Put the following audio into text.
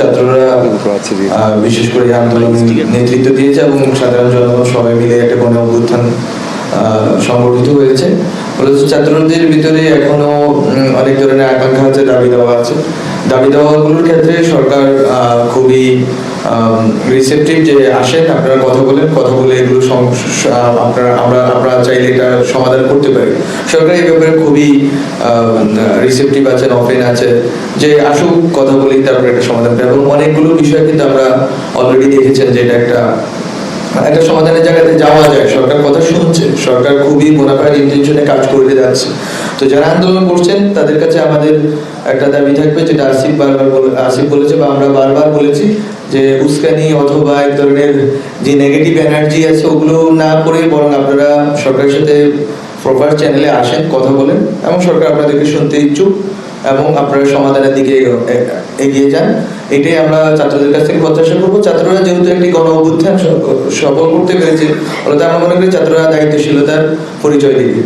ছাত্ররা বিশেষ করে আন্দোলন নেতৃত্ব দিয়েছে এবং সাধারণ জনগণ সবাই মিলে একটা গণ অভ্যুত্থান সংগঠিত হয়েছে। মূলত ছাত্রদের ভিতরে এখনও অনেক ধরনের আকাঙ্ক্ষা আছে, দাবি দেওয়া আছে। দাবি দেওয়াগুলোর ক্ষেত্রে সরকার যে আসেন, আপনারা কথা বলেন, কথা বলে এগুলো আপনারা আমরা আমরা চাইলে এটা সমাধান করতে পারি। সরকার এই ব্যাপারে খুবই রিসেপটিভ আছেন অফেন আছে যে আসুক, কথা বলেই তারপরে সমাধান এবং অনেকগুলো বিষয় কিন্তু আমরা অলরেডি দেখেছেন যে এটা একটা একটা সমাধানের জায়গাতে যাওয়া যায়। সরকার কথা শুনছে। সরকার খুবই মোনাফাইড ইন্টেনশনে কাজ করে যাচ্ছে। তো যারা আন্দোলন করছেন, তাদের কাছে আমাদের একটা দাবি থাকবে যেটা আসিফ বারবার আসিফ বলেছে বা আমরা বারবার বলেছি যে উস্কানি অথবা এক ধরনের যে নেগেটিভ এনার্জি আছে, ওগুলো না করে বরং আপনারা সরকারের সাথে প্রপার চ্যানেলে আসেন, কথা বলেন এবং সরকার আপনাদেরকে শুনতে ইচ্ছুক। এবং আপনারা সমাধানের দিকে এগিয়ে যান। এটাই আমরা ছাত্রদের কাছ থেকে প্রত্যাশা করব। ছাত্ররা যেহেতু একটি গণ অভ্যুত্থান সফল করতে পেরেছে আমরা মনে করি ছাত্ররা দায়িত্বশীলতার পরিচয় দিবে।